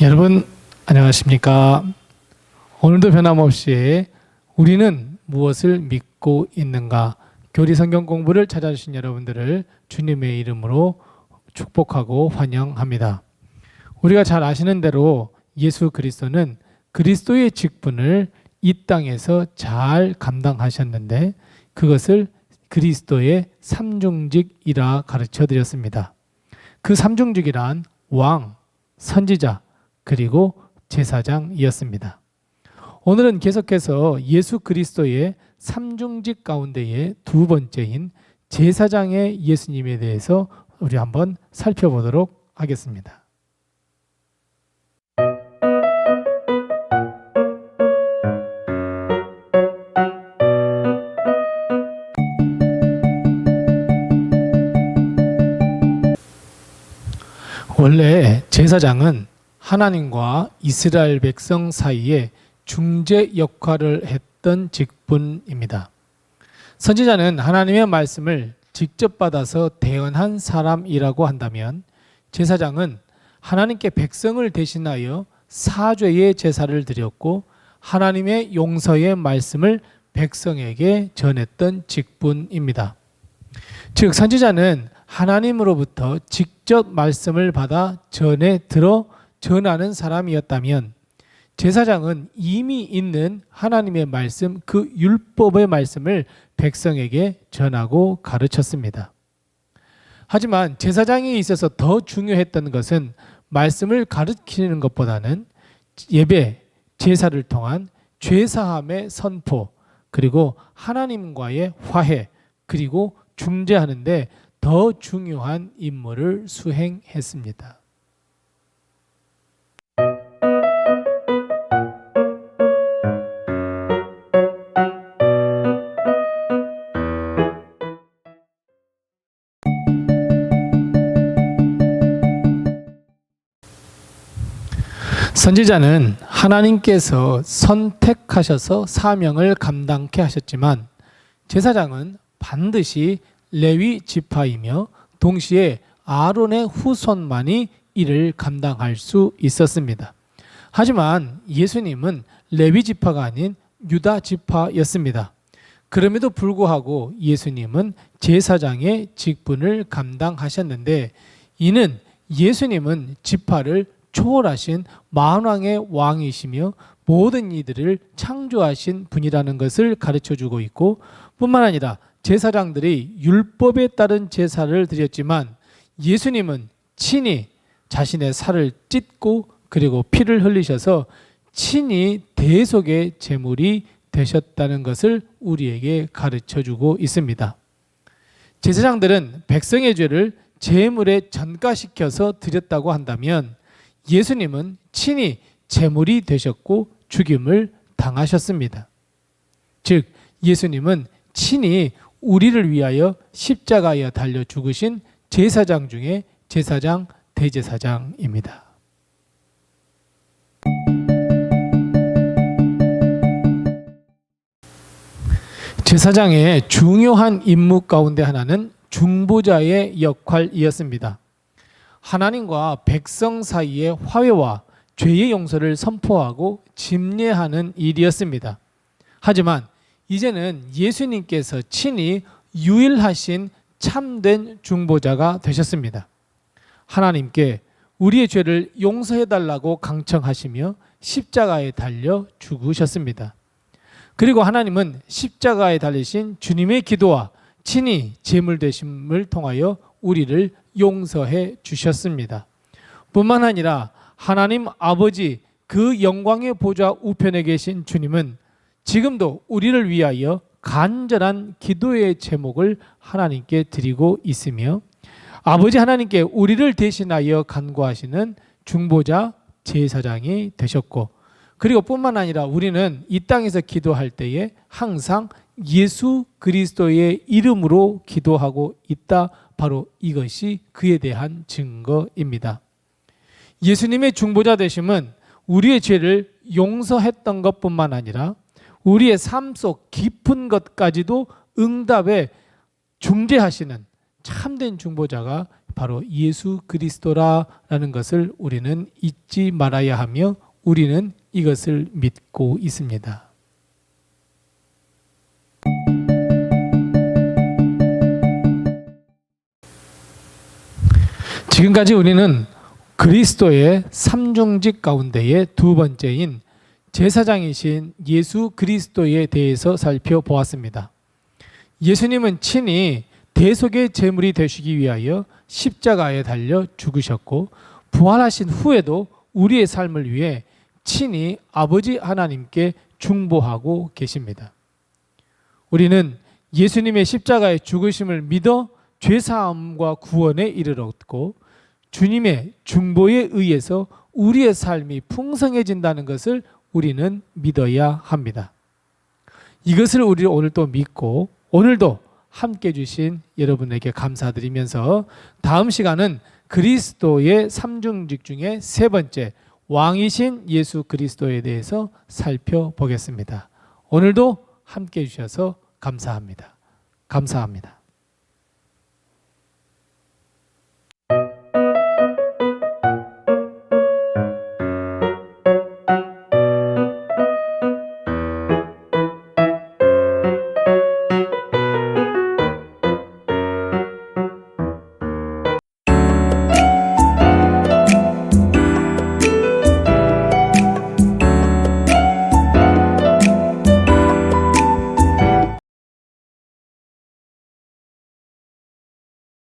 여러분 안녕하십니까? 오늘도 변함없이 우리는 무엇을 믿고 있는가? 교리 성경 공부를 찾아주신 여러분들을 주님의 이름으로 축복하고 환영합니다. 우리가 잘 아시는 대로 예수 그리스도는 그리스도의 직분을 이 땅에서 잘 감당하셨는데 그것을 그리스도의 삼중직이라 가르쳐 드렸습니다. 그 삼중직이란 왕, 선지자, 그리고 제사장이었습니다. 오늘은 계속해서 예수 그리스도의 삼중직 가운데의 두 번째인 제사장의 예수님에 대해서 우리 한번 살펴보도록 하겠습니다. 원래 제사장은 하나님과 이스라엘 백성 사이에 중재 역할을 했던 직분입니다. 선지자는 하나님의 말씀을 직접 받아서 대언한 사람이라고 한다면 제사장은 하나님께 백성을 대신하여 사죄의 제사를 드렸고 하나님의 용서의 말씀을 백성에게 전했던 직분입니다. 즉 선지자는 하나님으로부터 직접 말씀을 받아 전해 들어 전하는 사람이었다면 제사장은 이미 있는 하나님의 말씀 그 율법의 말씀을 백성에게 전하고 가르쳤습니다. 하지만 제사장에 있어서 더 중요했던 것은 말씀을 가르치는 것보다는 예배, 제사를 통한 죄사함의 선포, 그리고 하나님과의 화해, 그리고 중재하는데 더 중요한 임무를 수행했습니다. 선지자는 하나님께서 선택하셔서 사명을 감당케 하셨지만 제사장은 반드시 레위 지파이며 동시에 아론의 후손만이 이를 감당할 수 있었습니다. 하지만 예수님은 레위 지파가 아닌 유다 지파였습니다. 그럼에도 불구하고 예수님은 제사장의 직분을 감당하셨는데 이는 예수님은 지파를 초월하신 만왕의 왕이시며 모든 이들을 창조하신 분이라는 것을 가르쳐 주고 있고 뿐만 아니라 제사장들이 율법에 따른 제사를 드렸지만 예수님은 친히 자신의 살을 찢고 그리고 피를 흘리셔서 친히 대속의 제물이 되셨다는 것을 우리에게 가르쳐 주고 있습니다. 제사장들은 백성의 죄를 제물에 전가시켜서 드렸다고 한다면 예수님은 친히 제물이 되셨고 죽임을 당하셨습니다. 즉 예수님은 친히 우리를 위하여 십자가에 달려 죽으신 제사장 중에 제사장 대제사장입니다. 제사장의 중요한 임무 가운데 하나는 중보자의 역할이었습니다. 하나님과 백성 사이의 화해와 죄의 용서를 선포하고 집례하는 일이었습니다. 하지만 이제는 예수님께서 친히 유일하신 참된 중보자가 되셨습니다. 하나님께 우리의 죄를 용서해 달라고 강청하시며 십자가에 달려 죽으셨습니다. 그리고 하나님은 십자가에 달리신 주님의 기도와 친히 제물 되심을 통하여 우리를 용서해 주셨습니다. 뿐만 아니라 하나님 아버지 그 영광의 보좌 우편에 계신 주님은 지금도 우리를 위하여 간절한 기도의 제목을 하나님께 드리고 있으며 아버지 하나님께 우리를 대신하여 간구하시는 중보자 제사장이 되셨고 그리고 뿐만 아니라 우리는 이 땅에서 기도할 때에 항상 예수 그리스도의 이름으로 기도하고 있다. 바로 이것이 그에 대한 증거입니다. 예수님의 중보자 되심은 우리의 죄를 용서했던 것뿐만 아니라 우리의 삶 속 깊은 것까지도 응답에 중재하시는 참된 중보자가 바로 예수 그리스도라라는 것을 우리는 잊지 말아야 하며 우리는 이것을 믿고 있습니다. 지금까지 우리는 그리스도의 삼중직 가운데의 두 번째인 제사장이신 예수 그리스도에 대해서 살펴보았습니다. 예수님은 친히 대속의 제물이 되시기 위하여 십자가에 달려 죽으셨고 부활하신 후에도 우리의 삶을 위해 친히 아버지 하나님께 중보하고 계십니다. 우리는 예수님의 십자가의 죽으심을 믿어 죄 사함과 구원에 이르렀고 주님의 중보에 의해서 우리의 삶이 풍성해진다는 것을 우리는 믿어야 합니다. 이것을 우리 오늘 또 믿고 오늘도 함께 주신 여러분에게 감사드리면서 다음 시간은 그리스도의 삼중직 중에 세 번째 왕이신 예수 그리스도에 대해서 살펴보겠습니다. 오늘도 함께 해 주셔서 감사합니다. 감사합니다.